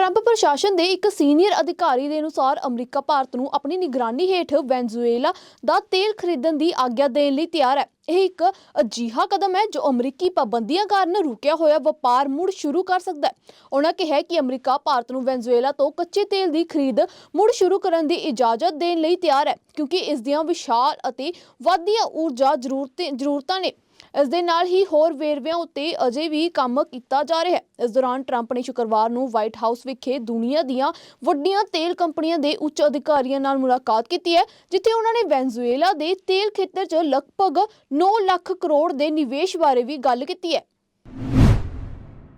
Trump ਪ੍ਰਸ਼ਾਸਨ ਦੇ ਇੱਕ ਸੀਨੀਅਰ ਅਧਿਕਾਰੀ ਦੇ ਅਨੁਸਾਰ ਅਮਰੀਕਾ ਭਾਰਤ ਨੂੰ ਆਪਣੀ ਨਿਗਰਾਨੀ ਹੇਠ ਵੈਨਜ਼ੂਏਲਾ ਦਾ ਤੇਲ ਖਰੀਦਣ ਦੀ ਆਗਿਆ ਦੇਣ ਲਈ ਤਿਆਰ ਹੈ। ਇਹ ਇੱਕ ਅਜੀਹਾ ਕਦਮ ਹੈ ਜੋ ਅਮਰੀਕੀ ਪਾਬੰਦੀਆਂ ਕਾਰਨ ਰੁਕਿਆ ਹੋਇਆ ਵਪਾਰ ਮੁੜ ਸ਼ੁਰੂ ਕਰ ਸਕਦਾ ਹੈ। ਉਹਨਾਂ ਕਿਹਾ ਕਿ ਅਮਰੀਕਾ ਭਾਰਤ ਨੂੰ ਵੈਨਜ਼ੂਏਲਾ ਤੋਂ ਕੱਚੇ ਤੇਲ ਦੀ ਖਰੀਦ ਮੁੜ ਸ਼ੁਰੂ ਕਰਨ ਦੀ ਇਜਾਜ਼ਤ ਦੇਣ ਲਈ ਤਿਆਰ ਹੈ, ਕਿਉਂਕਿ ਇਸ ਦੀਆਂ ਵਿਸ਼ਾਲ ਅਤੇ ਵਾਧੀਆਂ ਊਰਜਾ ਜ਼ਰੂਰਤਾਂ ਜ਼ਰੂਰਤਾਂ ਨੇ। ਇਸ ਦੇ ਨਾਲ ਹੀ ਹੋਰ ਵੇਰਵਿਆਂ ਉੱਤੇ ਅਜੇ ਵੀ ਕੰਮ ਕੀਤਾ ਜਾ ਰਿਹਾ ਹੈ। ਇਸ ਦੌਰਾਨ ਟਰੰਪ ਨੇ ਸ਼ੁੱਕਰਵਾਰ ਨੂੰ ਵਾਈਟ ਹਾਊਸ ਵਿਖੇ ਦੁਨੀਆ ਦੀਆਂ ਵੱਡੀਆਂ ਤੇਲ ਕੰਪਨੀਆਂ ਦੇ ਉੱਚ ਅਧਿਕਾਰੀਆਂ ਨਾਲ ਮੁਲਾਕਾਤ ਕੀਤੀ ਹੈ, ਜਿੱਥੇ ਉਹਨਾਂ ਨੇ ਵੈਨਜ਼ੂਏਲਾ ਦੇ ਤੇਲ ਖੇਤਰ 'ਚ ਲਗਭਗ 9 ਲੱਖ ਕਰੋੜ ਦੇ ਨਿਵੇਸ਼ ਬਾਰੇ ਵੀ ਗੱਲ ਕੀਤੀ ਹੈ।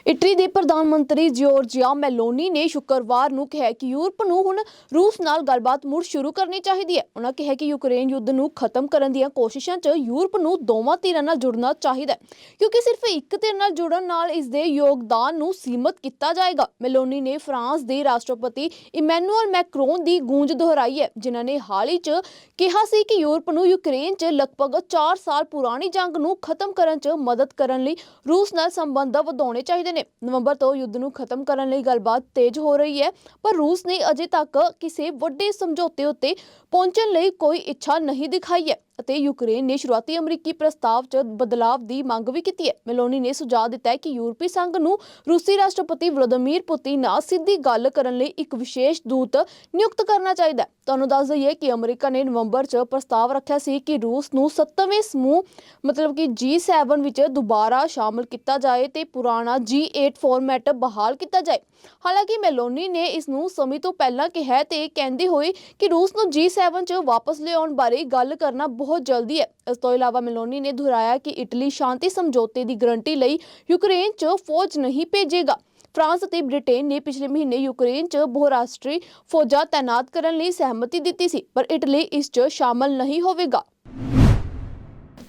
ਇਟਲੀ ਦੇ ਪ੍ਰਧਾਨ ਮੰਤਰੀ ਜਿਓਰਜੀਆ ਮੈਲੋਨੀ ਨੇ ਸ਼ੁੱਕਰਵਾਰ ਨੂੰ ਕਿਹਾ ਕਿ ਯੂਰਪ ਨੂੰ ਹੁਣ ਰੂਸ ਨਾਲ ਗੱਲਬਾਤ ਮੁੜ ਸ਼ੁਰੂ ਕਰਨੀ ਚਾਹੀਦੀ ਹੈ। ਉਹਨਾਂ ਕਿਹਾ ਕਿ ਯੂਕਰੇਨ ਯੁੱਧ ਨੂੰ ਖਤਮ ਕਰਨ ਦੀਆਂ ਕੋਸ਼ਿਸ਼ਾਂ 'ਚ ਯੂਰਪ ਨੂੰ ਦੋਵਾਂ ਧਿਰਾਂ ਨਾਲ ਜੁੜਨਾ ਚਾਹੀਦਾ ਹੈ, ਕਿਉਂਕਿ ਸਿਰਫ ਇੱਕ ਧਿਰ ਨਾਲ ਜੁੜਨ ਨਾਲ ਇਸ ਦੇ ਯੋਗਦਾਨ ਨੂੰ ਸੀਮਤ ਕੀਤਾ ਜਾਏਗਾ। ਮੈਲੋਨੀ ਨੇ ਫਰਾਂਸ ਦੇ ਰਾਸ਼ਟਰਪਤੀ ਇਮੈਨੂਅਲ ਮੈਕਰੋਨ ਦੀ ਗੂੰਜ ਦੁਹਰਾਈ ਹੈ, ਜਿਨ੍ਹਾਂ ਨੇ ਹਾਲ ਹੀ 'ਚ ਕਿਹਾ ਸੀ ਕਿ ਯੂਰਪ ਨੂੰ ਯੂਕਰੇਨ 'ਚ ਲਗਭਗ 4 ਸਾਲ ਪੁਰਾਣੀ ਜੰਗ ਨੂੰ ਖਤਮ ਕਰਨ 'ਚ ਮਦਦ ਕਰਨ ਲਈ ਰੂਸ ਨਾਲ ਸੰਬੰਧ ਵਧਾਉਣੇ ਚਾਹੀਦੇ ਨੇ ਨਵੰਬਰ ਤੋਂ ਯੁੱਧ ਨੂੰ ਖਤਮ ਕਰਨ ਲਈ ਗੱਲਬਾਤ ਤੇਜ਼ ਹੋ ਰਹੀ ਹੈ, ਪਰ ਰੂਸ ਨੇ ਅਜੇ ਤੱਕ ਕਿਸੇ ਵੱਡੇ ਸਮਝੌਤੇ ਉੱਤੇ ਪਹੁੰਚਣ ਲਈ ਕੋਈ ਇੱਛਾ ਨਹੀਂ ਦਿਖਾਈ ਹੈ। ਅਤੇ ਯੂਕਰੇਨ ਨੇ ਸ਼ੁਰੂਆਤੀ ਅਮਰੀਕੀ ਪ੍ਰਸਤਾਵ 'ਚ ਬਦਲਾਵ ਦੀ ਮੰਗ ਵੀ ਕੀਤੀ ਹੈ। ਮੈਲੋਨੀ ਨੇ ਸੁਝਾਅ ਦਿੱਤਾ ਹੈ ਕਿ ਯੂਰਪੀ ਸੰਘ ਨੂੰ ਰੂਸੀ ਰਾਸ਼ਟਰਪਤੀ ਵਲਾਦੀਮੀਰ ਪੁਤਿਨ ਨਾਲ ਸਿੱਧੀ ਗੱਲ ਕਰਨ ਲਈ ਇੱਕ ਵਿਸ਼ੇਸ਼ ਦੂਤ ਨਿਯੁਕਤ ਕਰਨਾ ਚਾਹੀਦਾ ਹੈ। ਤੁਹਾਨੂੰ ਦੱਸ ਦਈਏ ਕਿ ਅਮਰੀਕਾ ਨੇ ਨਵੰਬਰ 'ਚ ਪ੍ਰਸਤਾਵ ਰੱਖਿਆ ਸੀ ਕਿ ਰੂਸ ਨੂੰ 7ਵੇਂ ਸਮੂਹ, ਮਤਲਬ ਕਿ G7 ਵਿੱਚ ਦੁਬਾਰਾ ਸ਼ਾਮਲ ਕੀਤਾ ਜਾਏ ਤੇ ਪੁਰਾਣਾ G8 ਫਾਰਮੈਟ ਬਹਾਲ ਕੀਤਾ ਜਾਏ। ਹਾਲਾਂਕਿ ਮੈਲੋਨੀ ਨੇ ਇਸ ਨੂੰ ਸਮੇਂ ਤੋਂ ਪਹਿਲਾਂ ਕਿਹਾ ਤੇ ਕਹਿੰਦੇ ਹੋਏ ਕਿ ਰੂਸ ਨੂੰ G7 'ਚ ਵਾਪਸ ਲਿਆਉਣ ਬਾਰੇ ਗੱਲ ਕਰਨਾ ਬਹੁਤ ਬਹੁਤ ਜਲਦੀ ਹੈ। ਇਸ ਤੋਂ ਇਲਾਵਾ ਮਿਲੋਨੀ ਨੇ ਦੁਹਰਾਇਆ ਕਿ ਇਟਲੀ ਸ਼ਾਂਤੀ ਸਮਝੌਤੇ ਦੀ ਗਰੰਟੀ ਲਈ ਯੂਕਰੇਨ 'ਚ ਫੌਜ ਨਹੀਂ ਭੇਜੇਗਾ। ਫਰਾਂਸ ਅਤੇ ਬ੍ਰਿਟੇਨ ਨੇ ਪਿਛਲੇ ਮਹੀਨੇ ਯੂਕਰੇਨ 'ਚ ਬਹੁਰਾਸ਼ਟਰੀ ਫੌਜਾਂ ਤਾਇਨਾਤ ਕਰਨ ਲਈ ਸਹਿਮਤੀ ਦਿੱਤੀ ਸੀ, ਪਰ ਇਟਲੀ ਇਸ 'ਚ ਸ਼ਾਮਲ ਨਹੀਂ ਹੋਵੇਗਾ।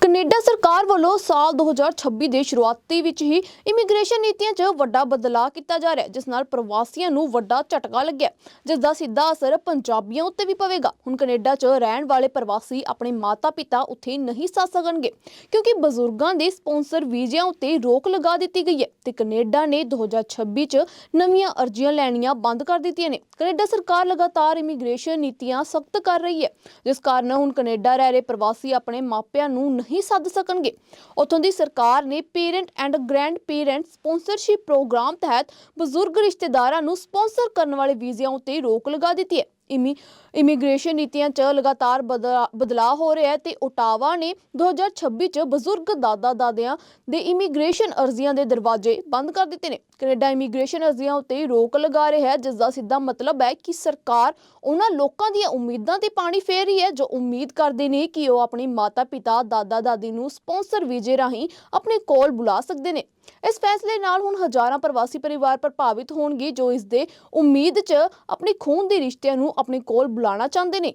ਕੈਨੇਡਾ ਸਰਕਾਰ ਵੱਲੋਂ ਸਾਲ 2026 ਦੇ ਸ਼ੁਰੂਆਤੀ ਵਿੱਚ ਹੀ ਇਮੀਗ੍ਰੇਸ਼ਨ ਨੀਤੀਆਂ 'ਚ ਵੱਡਾ ਬਦਲਾਅ ਕੀਤਾ ਜਾ ਰਿਹਾ ਜਿਸ ਨਾਲ ਪ੍ਰਵਾਸੀਆਂ ਨੂੰ ਵੱਡਾ ਝਟਕਾ ਲੱਗਿਆ ਜਿਸ ਦਾ ਸਿੱਧਾ ਅਸਰ ਪੰਜਾਬੀਆਂ ਉੱਤੇ ਵੀ ਪਵੇਗਾ। ਹੁਣ ਕੈਨੇਡਾ 'ਚ ਰਹਿਣ ਵਾਲੇ ਪ੍ਰਵਾਸੀ ਆਪਣੇ ਮਾਤਾ-ਪਿਤਾ ਉੱਥੇ ਨਹੀਂ ਸੱਸ ਸਕਣਗੇ, ਕਿਉਂਕਿ ਬਜ਼ੁਰਗਾਂ ਦੇ ਸਪਾਂਸਰ ਵੀਜ਼ਿਆਂ ਉੱਤੇ ਰੋਕ ਲਗਾ ਦਿੱਤੀ ਗਈ ਹੈ ਤੇ ਕੈਨੇਡਾ ਨੇ 2026 'ਚ ਨਵੀਆਂ ਅਰਜ਼ੀਆਂ ਲੈਣੀਆਂ ਬੰਦ ਕਰ ਦਿੱਤੀਆਂ ਨੇ। ਕੈਨੇਡਾ ਸਰਕਾਰ ਲਗਾਤਾਰ ਇਮੀਗ੍ਰੇਸ਼ਨ ਨੀਤੀਆਂ ਸਖਤ ਕਰ ਰਹੀ ਹੈ, ਜਿਸ ਕਾਰਨ ਹੁਣ ਕੈਨੇਡਾ ਰਹਿ ਰਹੇ ਪ੍ਰਵਾਸੀ ਆਪਣੇ ਮਾਪਿਆਂ ਨੂੰ ਨਹੀਂ ਸੱਦ ਸਕਣਗੇ। ਉਥੋਂ ਦੀ ਸਰਕਾਰ ਨੇ parent and grand parent sponsorship programme ਤਹਿਤ ਬਜ਼ੁਰਗ ਰਿਸ਼ਤੇਦਾਰਾਂ ਨੂੰ ਸਪਾਂਸਰ ਕਰਨ ਵਾਲੇ ਵੀਜ਼ਿਆਂ ਉਤੇ ਰੋਕ ਲਗਾ ਦਿੱਤੀ ਹੈ। ਇਮੀ, ਇਮੀਗ੍ਰੇਸ਼ਨ ਨੀਤੀਆਂ 'ਚ ਲਗਾਤਾਰ ਬਦਲਾਅ ਹੋ ਰਿਹਾ ਹੈ ਤੇ ਓਟਾਵਾ ਨੇ 2026 'ਚ ਬਜ਼ੁਰਗ ਦਾਦਾ ਦਾਦਿਆਂ ਦੇ ਇਮੀਗ੍ਰੇਸ਼ਨ ਅਰਜ਼ੀਆਂ ਦੇ ਦਰਵਾਜ਼ੇ ਬੰਦ ਕਰ ਦਿੱਤੇ ਨੇ। ਕੈਨੇਡਾ ਇਮੀਗ੍ਰੇਸ਼ਨ ਅਰਜ਼ੀਆਂ ਉੱਤੇ ਰੋਕ ਲਗਾ ਰਿਹਾ ਹੈ ਜਿਸ ਦਾ ਸਿੱਧਾ ਮਤਲਬ ਹੈ ਕਿ ਸਰਕਾਰ ਉਹਨਾਂ ਲੋਕਾਂ ਦੀਆਂ ਉਮੀਦਾਂ ਤੇ ਪਾਣੀ ਫੇਰ ਰਹੀ ਹੈ, ਜੋ ਉਮੀਦ ਕਰਦੇ ਨੇ ਕਿ ਉਹ ਆਪਣੇ ਮਾਤਾ-ਪਿਤਾ, ਦਾਦਾ-ਦਾਦੀ ਨੂੰ ਸਪਾਂਸਰ ਵੀਜ਼ੇ ਰਾਹੀਂ ਆਪਣੇ ਕੋਲ ਬੁਲਾ ਸਕਦੇ ਨੇ। ਇਸ ਫੈਸਲੇ ਨਾਲ ਹੁਣ ਹਜ਼ਾਰਾਂ ਪ੍ਰਵਾਸੀ ਪਰਿਵਾਰ ਪ੍ਰਭਾਵਿਤ ਹੋਣਗੇ ਜੋ ਇਸ ਦੇ ਉਮੀਦ 'ਚ ਆਪਣੇ ਖੂਨ ਦੇ ਰਿਸ਼ਤਿਆਂ ਨੂੰ ਆਪਣੇ ਕੋਲ ਬੁਲਾਉਣਾ ਚਾਹੁੰਦੇ ਨੇ।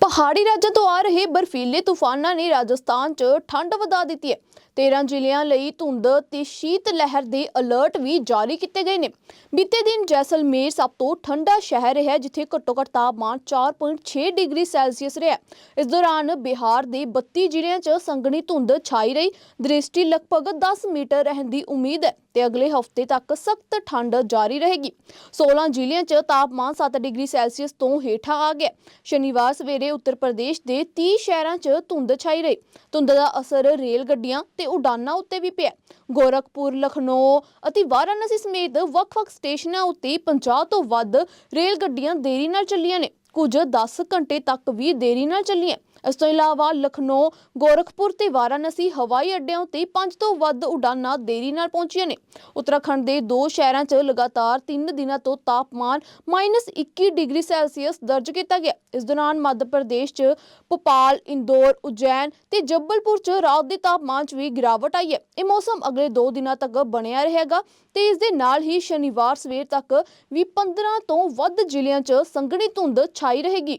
ਪਹਾੜੀ ਰਾਜਾਂ ਤੋਂ ਆ ਰਹੇ ਬਰਫੀਲੇ ਤੂਫਾਨਾਂ ਨੇ ਰਾਜਸਥਾਨ 'ਚ ਠੰਡ ਵਧਾ ਦਿੱਤੀ ਹੈ। 13 ਜ਼ਿਲ੍ਹਿਆਂ ਲਈ ਧੁੰਦ ਤੇ ਸ਼ੀਤ ਲਹਿਰ ਦੇ ਅਲਰਟ ਵੀ ਜਾਰੀ ਕੀਤੇ ਗਏ ਨੇ। ਬੀਤੇ ਦਿਨ ਜੈਸਲਮੇਰ ਸਭ ਤੋਂ ਠੰਡਾ ਸ਼ਹਿਰ ਹੈ ਜਿੱਥੇ ਘੱਟੋ ਘੱਟ ਤਾਪਮਾਨ 4.6 ਡਿਗਰੀ ਸੈਲਸੀਅਸ ਰਿਹਾ। ਇਸ ਦੌਰਾਨ ਬਿਹਾਰ ਦੇ 32 ਜ਼ਿਲ੍ਹਿਆਂ 'ਚ ਸੰਘਣੀ ਧੁੰਦ ਛਾਈ ਰਹੀ। ਦ੍ਰਿਸ਼ਟੀ ਲਗਭਗ 10 ਮੀਟਰ ਰਹਿਣ ਦੀ ਉਮੀਦ ਹੈ। ਤੇ ਅਗਲੇ ਹਫ਼ਤੇ ਤੱਕ ਸਖਤ ਠੰਡ ਜਾਰੀ ਰਹੇਗੀ। 16 ਜ਼ਿਲ੍ਹਿਆਂ 'ਚ ਤਾਪਮਾਨ 7 ਡਿਗਰੀ ਸੈਲਸੀਅਸ ਤੋਂ ਹੇਠਾਂ ਆ ਗਿਆ। ਸ਼ਨੀਵਾਰ ਸਵੇਰੇ ਉੱਤਰ ਪ੍ਰਦੇਸ਼ ਦੇ 30 ਸ਼ਹਿਰਾਂ 'ਚ ਧੁੰਦ ਛਾਈ ਰਹੀ। ਧੁੰਦ ਦਾ ਅਸਰ ਰੇਲ ਗੱਡੀਆਂ ਤੇ ਉਡਾਨਾਂ ਉੱਤੇ ਵੀ ਪਿਆ। ਗੋਰਖਪੁਰ, ਲਖਨਊ ਅਤੇ ਵਾਰਾਣਸੀ ਸਮੇਤ ਵੱਖ-ਵੱਖ ਸਟੇਸ਼ਨਾਂ ਉੱਤੇ 50 ਤੋਂ ਵੱਧ ਰੇਲ ਗੱਡੀਆਂ ਦੇਰੀ ਨਾਲ ਚੱਲੀਆਂ ਨੇ। ਕੁਝ 10 ਘੰਟੇ ਤੱਕ ਵੀ ਦੇਰੀ ਨਾਲ ਚੱਲੀਆਂ। ਇਸ ਤੋਂ ਇਲਾਵਾ ਲਖਨਊ, ਗੋਰਖਪੁਰ ਤੇ ਵਾਰਾਣਸੀ ਹਵਾਈ ਅੱਡਿਆਂ ਉੱਤੇ 5 ਤੋਂ ਵੱਧ ਉਡਾਨਾਂ ਦੇਰੀ ਨਾਲ ਪਹੁੰਚੀਆਂ ਨੇ। ਉੱਤਰਾਖੰਡ ਦੇ ਦੋ ਸ਼ਹਿਰਾਂ 'ਚ ਲਗਾਤਾਰ 3 ਦਿਨਾਂ ਤੋਂ ਤਾਪਮਾਨ -21 ਡਿਗਰੀ ਸੈਲਸੀਅਸ ਦਰਜ ਕੀਤਾ ਗਿਆ। ਇਸ ਦੌਰਾਨ ਮੱਧ ਪ੍ਰਦੇਸ਼ 'ਚ ਭੋਪਾਲ, ਇੰਦੌਰ, ਉਜੈਨ ਤੇ ਜੱਬਲਪੁਰ 'ਚ ਰਾਤ ਦੇ ਤਾਪਮਾਨ 'ਚ ਵੀ ਗਿਰਾਵਟ ਆਈ ਹੈ। ਇਹ ਮੌਸਮ ਅਗਲੇ 2 ਦਿਨਾਂ ਤੱਕ ਬਣਿਆ ਰਹੇਗਾ ਤੇ ਇਸ ਦੇ ਨਾਲ ਹੀ ਸ਼ਨੀਵਾਰ ਸਵੇਰ ਤੱਕ ਵੀ 15 ਤੋਂ ਵੱਧ ਜ਼ਿਲ੍ਹਿਆਂ 'ਚ ਸੰਘਣੀ ਧੁੰਦ ਛਾਈ ਰਹੇਗੀ।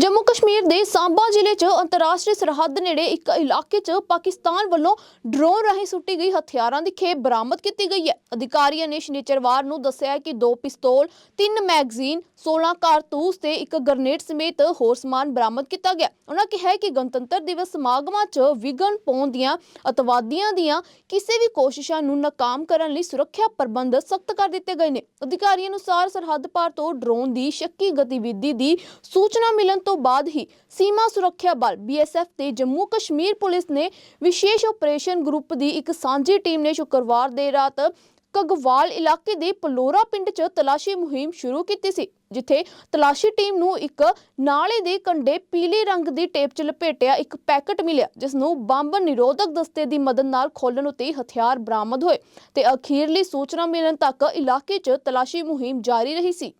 ਜੰਮੂ ਕਸ਼ਮੀਰ ਦੇ ਸਾਂਬਾ ਜ਼ਿਲ੍ਹੇ 'ਚ ਅੰਤਰਰਾਸ਼ਟਰੀ ਸਰਹੱਦ ਨੇੜੇ ਇੱਕ ਇਲਾਕੇ 'ਚ ਪਾਕਿਸਤਾਨ ਵੱਲੋਂ ਡਰੋਨ ਰਾਹੀਂ ਸੁੱਟੀ ਗਈ ਹਥਿਆਰਾਂ ਦੀ ਖੇਪ ਬਰਾਮਦ ਕੀਤੀ ਗਈ ਹੈ। ਅਧਿਕਾਰੀਆਂ ਨੇ ਸ਼ਨੀਚਰਵਾਰ ਨੂੰ ਦੱਸਿਆ ਕਿ ਦੋ ਪਿਸਤੌਲ, ਤਿੰਨ ਮੈਗਜ਼ੀਨ, 16 ਕਾਰਤੂਸ ਤੇ ਇੱਕ ਗ੍ਰਨੇਡ ਸਮੇਤ ਹੋਰ ਸਮਾਨ ਬਰਾਮਦ ਕੀਤਾ ਗਿਆ। ਉਹਨਾਂ ਕਿਹਾ ਕਿ ਗਣਤੰਤਰ ਦਿਵਸ ਸਮਾਗਮਾਂ 'ਚ ਵਿਘਨ ਪਾਉਣ ਦੀਆਂ ਅਤਵਾਦੀਆਂ ਦੀਆਂ ਕਿਸੇ ਵੀ ਕੋਸ਼ਿਸ਼ਾਂ ਨੂੰ ਨਾਕਾਮ ਕਰਨ ਲਈ ਸੁਰੱਖਿਆ ਪ੍ਰਬੰਧ ਸਖਤ ਕਰ ਦਿੱਤੇ ਗਏ ਨੇ। ਅਧਿਕਾਰੀਆਂ ਅਨੁਸਾਰ ਸਰਹੱਦ ਪਾਰ ਤੋਂ ਡਰੋਨ ਦੀ ਸ਼ੱਕੀ ਗਤੀਵਿਧੀ ਦੀ ਸੂਚਨਾ ਮਿਲਣ ਤੋਂ ਬਾਅਦ ਹੀ ਸੀਮਾ ਸੁਰੱਖਿਆ ਬਲ ਬੀਐਸਐਫ ਤੇ ਜੰਮੂ ਕਸ਼ਮੀਰ ਪੁਲਿਸ ਨੇ ਵਿਸ਼ੇਸ਼ ਆਪਰੇਸ਼ਨ ਗਰੁੱਪ ਦੀ ਇੱਕ ਸਾਂਝੀ ਟੀਮ ਨੇ ਸ਼ੁੱਕਰਵਾਰ ਦੇ ਰਾਤ ਕਗਵਾਲ ਇਲਾਕੇ ਦੇ ਪਲੋਰਾ ਪਿੰਡ 'ਚ ਤਲਾਸ਼ੀ ਮੁਹਿੰਮ ਸ਼ੁਰੂ ਕੀਤੀ ਸੀ, ਜਿੱਥੇ ਤਲਾਸ਼ੀ ਟੀਮ ਨੂੰ ਇੱਕ ਨਾਲੇ ਦੇ ਕੰਢੇ ਪੀਲੇ ਰੰਗ ਦੀ ਟੇਪ 'ਚ ਲਪੇਟਿਆ ਇੱਕ ਪੈਕਟ ਮਿਲਿਆ, ਜਿਸ ਨੂੰ ਬੰਬ ਨਿਰੋਧਕ ਦਸਤੇ ਦੀ ਮਦਦ ਨਾਲ ਖੋਲਣ ਉਤੇ ਹਥਿਆਰ ਬਰਾਮਦ ਹੋਏ ਤੇ ਅਖੀਰਲੀ ਸੂਚਨਾ ਮਿਲਣ ਤੱਕ ਇਲਾਕੇ 'ਚ ਤਲਾਸ਼ੀ ਮੁਹਿੰਮ ਜਾਰੀ ਰਹੀ ਸੀ।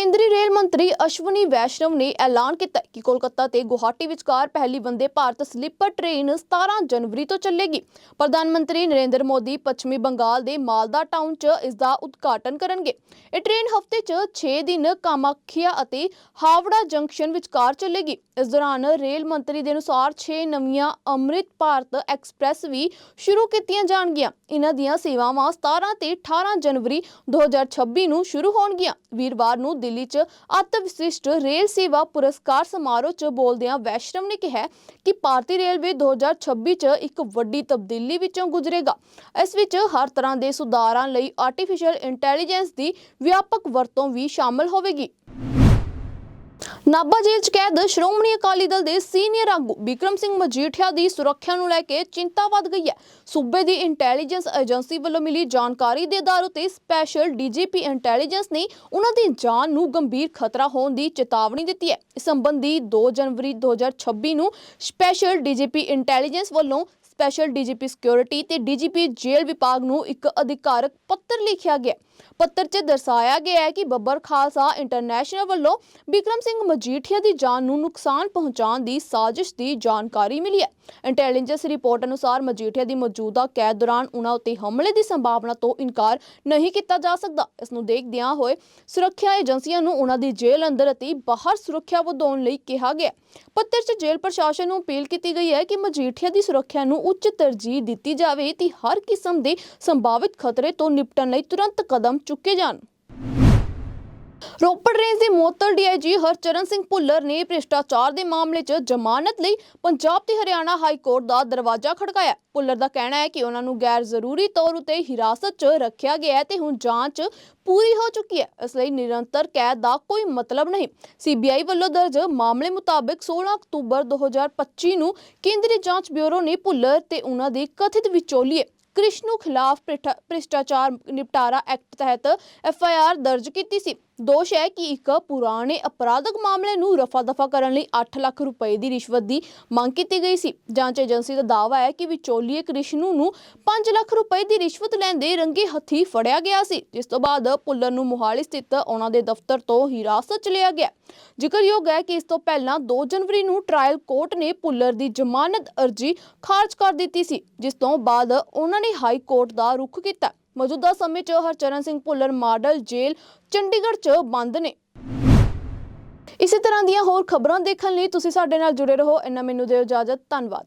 ਕੇਂਦਰੀ ਰੇਲ ਮੰਤਰੀ ਅਸ਼ਵਨੀ ਵੈਸ਼ਨਵ ਨੇ ਐਲਾਨ ਕੀਤਾ ਕਿ ਕੋਲਕਾਤਾ ਤੇ ਗੁਹਾਟੀ ਵਿਚਕਾਰ ਪਹਿਲੀ ਵੰਦੇ ਭਾਰਤ ਸਲੀਪਰ ਟ੍ਰੇਨ 17 ਜਨਵਰੀ ਤੋਂ ਚੱਲੇਗੀ। ਪ੍ਰਧਾਨ ਮੰਤਰੀ ਨਰਿੰਦਰ ਮੋਦੀ ਪੱਛਮੀ ਬੰਗਾਲ ਦੇ ਮਾਲਦਾ ਟਾਊਨ 'ਚ ਇਸ ਦਾ ਉਦਘਾਟਨ ਕਰਨਗੇ। ਇਹ ਟ੍ਰੇਨ ਹਫ਼ਤੇ 'ਚ 6 ਦਿਨ ਕਾਮਾਖਿਆ ਅਤੇ ਹਾਵੜਾ ਜੰਕਸ਼ਨ ਵਿਚਕਾਰ ਚੱਲੇਗੀ। ਇਸ ਦੌਰਾਨ ਰੇਲ ਮੰਤਰੀ ਦੇ ਅਨੁਸਾਰ 6 ਨਵੀਆਂ ਅੰਮ੍ਰਿਤ ਭਾਰਤ ਐਕਸਪ੍ਰੈਸ ਵੀ ਸ਼ੁਰੂ ਕੀਤੀਆਂ ਜਾਣਗੀਆਂ। ਇਹਨਾਂ ਦੀਆਂ ਸੇਵਾਵਾਂ 17 ਤੇ 18 ਜਨਵਰੀ 2026 ਨੂੰ ਸ਼ੁਰੂ ਹੋਣਗੀਆਂ। ਵੀਰਵਾਰ ਨੂੰ ਦਿੱਲੀ 'ਚ ਅਤ ਵਿਸ਼ਿਸ਼ਟ ਰੇਲ ਸੇਵਾ ਪੁਰਸਕਾਰ ਸਮਾਰੋਹ 'ਚ ਬੋਲਦਿਆਂ ਵੈਸ਼ਨਵ ਨੇ ਕਿਹਾ ਕਿ ਭਾਰਤੀ ਰੇਲਵੇ 2026 'ਚ ਇੱਕ ਵੱਡੀ ਤਬਦੀਲੀ ਵਿੱਚੋਂ ਗੁਜ਼ਰੇਗਾ। ਇਸ ਵਿੱਚ ਹਰ ਤਰ੍ਹਾਂ ਦੇ ਸੁਧਾਰਾਂ ਲਈ ਆਰਟੀਫੀਸ਼ੀਅਲ ਇੰਟੈਲੀਜੈਂਸ ਦੀ ਵਿਆਪਕ ਵਰਤੋਂ ਵੀ ਸ਼ਾਮਲ ਹੋਵੇਗੀ। ਨਾਭਾ ਜੇਲ੍ਹ 'ਚ ਕੈਦ ਸ਼੍ਰੋਮਣੀ ਅਕਾਲੀ ਦਲ ਦੇ ਸੀਨੀਅਰ ਆਗੂ ਬਿਕਰਮ ਸਿੰਘ ਮਜੀਠੀਆ ਦੀ ਸੁਰੱਖਿਆ ਨੂੰ ਲੈ ਕੇ ਚਿੰਤਾ ਵੱਧ ਗਈ ਹੈ। ਸੂਬੇ ਦੀ ਇੰਟੈਲੀਜੈਂਸ ਏਜੰਸੀ ਵੱਲੋਂ ਮਿਲੀ ਜਾਣਕਾਰੀ ਦੇ ਆਧਾਰ ਉਤੇ ਸਪੈਸ਼ਲ ਡੀਜੀਪੀ ਇੰਟੈਲੀਜੈਂਸ ਨੇ ਉਹਨਾਂ ਦੀ ਜਾਨ ਨੂੰ ਗੰਭੀਰ ਖਤਰਾ ਹੋਣ ਦੀ ਚੇਤਾਵਨੀ ਦਿੱਤੀ ਹੈ। ਇਸ ਸੰਬੰਧੀ 2 ਜਨਵਰੀ 2026 ਨੂੰ ਸਪੈਸ਼ਲ ਡੀਜੀਪੀ ਇੰਟੈਲੀਜੈਂਸ ਵੱਲੋਂ ਸਪੈਸ਼ਲ ਡੀਜੀਪੀ ਸਿਕਿਉਰਿਟੀ ਤੇ ਡੀਜੀਪੀ ਜੇਲ੍ਹ ਵਿਭਾਗ ਨੂੰ ਇੱਕ ਅਧਿਕਾਰਕ ਪੱਤਰ ਲਿਖਿਆ ਗਿਆ ਪੱਤਰ 'ਚ ਦਰਸਾਇਆ ਗਿਆ ਹੈ ਕਿ ਬੱਬਰ ਖਾਲਸਾ ਇੰਟਰਨੈਸ਼ਨਲ ਵੱਲੋਂ ਬਿਕਰਮ ਸਿੰਘ ਮਜੀਠੀਆ ਦੀ ਜਾਨ ਨੂੰ ਨੁਕਸਾਨ ਪਹੁੰਚਾਉਣ ਦੀ ਸਾਜ਼ਿਸ਼ ਦੀ ਜਾਣਕਾਰੀ ਮਿਲੀ ਹੈ। ਇੰਟੈਲੀਜੈਂਸ ਰਿਪੋਰਟ ਅਨੁਸਾਰ ਮਜੀਠੀਆ ਦੀ ਮੌਜੂਦਾ ਕੈਦ ਦੌਰਾਨ ਉਨ੍ਹਾਂ ਉੱਤੇ ਹਮਲੇ ਦੀ ਸੰਭਾਵਨਾ ਤੋਂ ਇਨਕਾਰ ਨਹੀਂ ਕੀਤਾ ਜਾ ਸਕਦਾ। ਇਸ ਨੂੰ ਦੇਖਦਿਆਂ ਹੋਏ ਸੁਰੱਖਿਆ ਏਜੰਸੀਆਂ ਨੂੰ ਉਨ੍ਹਾਂ ਦੀ ਜੇਲ੍ਹ ਅੰਦਰ ਅਤੇ ਬਾਹਰ ਸੁਰੱਖਿਆ ਵਧਾਉਣ ਲਈ ਕਿਹਾ ਗਿਆ ਪੱਤਰ 'ਚ ਜੇਲ੍ਹ ਪ੍ਰਸ਼ਾਸਨ ਨੂੰ ਅਪੀਲ ਕੀਤੀ ਗਈ ਹੈ ਕਿ ਮਜੀਠੀਆ ਦੀ ਸੁਰੱਖਿਆ ਨੂੰ ਉੱਚ ਤਰਜੀਹ ਦਿੱਤੀ ਜਾਵੇ ਤੇ ਹਰ ਕਿਸਮ ਦੇ ਸੰਭਾਵਿਤ ਖਤਰੇ ਤੋਂ ਨਿਪਟਣ ਲਈ ਤੁਰੰਤ ਕਦਮ ਚੁੱਕੇ ਜਾਣ। ਰੋਪੜ ਰੇਂਜ ਦੇ ਮੋਤਲ ਡੀਆਈਜੀ ਹਰਚਰਨ ਸਿੰਘ ਭੁੱਲਰ ਨੇ ਭ੍ਰਿਸ਼ਟਾਚਾਰ ਦੇ ਮਾਮਲੇ 'ਚ ਜ਼ਮਾਨਤ ਲਈ ਪੰਜਾਬ ਤੇ ਹਰਿਆਣਾ ਹਾਈ ਕੋਰਟ ਦਾ ਦਰਵਾਜ਼ਾ ਖੜਕਾਇਆ। ਭੁੱਲਰ ਦਾ ਕਹਿਣਾ ਹੈ ਕਿ ਉਹਨਾਂ ਨੂੰ ਗੈਰ ਜ਼ਰੂਰੀ ਤੌਰ ਉਤੇ ਹਿਰਾਸਤ 'ਚ ਰੱਖਿਆ ਗਿਆ ਹੈ ਤੇ ਹੁਣ ਜਾਂਚ ਪੂਰੀ ਹੋ ਚੁੱਕੀ ਹੈ। ਇਸ ਲਈ ਨਿਰੰਤਰ ਕੈਦ ਦਾ ਕੋਈ ਮਤਲਬ ਨਹੀਂ। ਸੀਬੀਆਈ ਵੱਲੋਂ ਦਰਜ ਮਾਮਲੇ ਮੁਤਾਬਕ 16 ਅਕਤੂਬਰ 2025 ਨੂੰ ਕੇਂਦਰੀ ਜਾਂਚ ਬਿਊਰੋ ਨੇ ਭੁੱਲਰ ਤੇ ਉਹਨਾਂ ਦੇ ਕਥਿਤ ਵਿਚੋਲੀਏ ਕ੍ਰਿਸ਼ਨੂ ਖਿਲਾਫ ਭ੍ਰਿਸ਼ਟਾਚਾਰ ਨਿਪਟਾਰਾ ਐਕਟ ਤਹਿਤ ਐਫ ਆਈ ਆਰ ਦਰਜ ਕੀਤੀ ਸੀ। ਦੋਸ਼ ਹੈ ਕਿ ਇੱਕ ਪੁਰਾਣੇ ਅਪਰਾਧਕ ਮਾਮਲੇ ਨੂੰ ਰਫਾ ਦਫਾ ਕਰਨ ਲਈ 8 ਲੱਖ ਰੁਪਏ ਦੀ ਰਿਸ਼ਵਤ ਦੀ ਮੰਗ ਕੀਤੀ ਗਈ ਸੀ। ਜਾਂਚ ਏਜੰਸੀ ਦਾ ਦਾਅਵਾ ਹੈ ਕਿ ਵਿਚੋਲੀਏ ਕ੍ਰਿਸ਼ਨੂ ਨੂੰ 5 ਲੱਖ ਰੁਪਏ ਦੀ ਰਿਸ਼ਵਤ ਲੈਂਦੇ ਰੰਗੇ ਹੱਥੀ ਫੜਿਆ ਗਿਆ ਸੀ, ਜਿਸ ਤੋਂ ਬਾਅਦ ਪੁੱਲਰ ਨੂੰ ਮੁਹਾਲੀ ਸਥਿਤ ਉਹਨਾਂ ਦੇ ਦਫ਼ਤਰ ਤੋਂ ਹਿਰਾਸਤ 'ਚ ਲਿਆ ਗਿਆ। ਜ਼ਿਕਰਯੋਗ ਹੈ ਕਿ ਇਸ ਤੋਂ ਪਹਿਲਾਂ 2 ਜਨਵਰੀ ਨੂੰ ਟ੍ਰਾਇਲ ਕੋਰਟ ਨੇ ਪੁੱਲਰ ਦੀ ਜ਼ਮਾਨਤ ਅਰਜ਼ੀ ਖਾਰਜ ਕਰ ਦਿੱਤੀ ਸੀ, ਜਿਸ ਤੋਂ ਬਾਅਦ ਉਹਨਾਂ ਨੇ ਹਾਈ ਕੋਰਟ ਦਾ ਰੁਖ ਕੀਤਾ। ਮੌਜੂਦਾ ਸਮੇਂ 'ਚ ਹਰਚਰਨ ਸਿੰਘ ਭੁੱਲਰ ਮਾਡਲ ਜੇਲ੍ਹ ਚੰਡੀਗੜ੍ਹ 'ਚ ਬੰਦ ਨੇ। ਇਸੇ ਤਰ੍ਹਾਂ ਦੀਆਂ ਹੋਰ ਖਬਰਾਂ ਦੇਖਣ ਲਈ ਤੁਸੀਂ ਸਾਡੇ ਨਾਲ ਜੁੜੇ ਰਹੋ। ਇੰਨਾ ਮੈਨੂੰ ਦਿਓ ਇਜਾਜ਼ਤ। ਧੰਨਵਾਦ।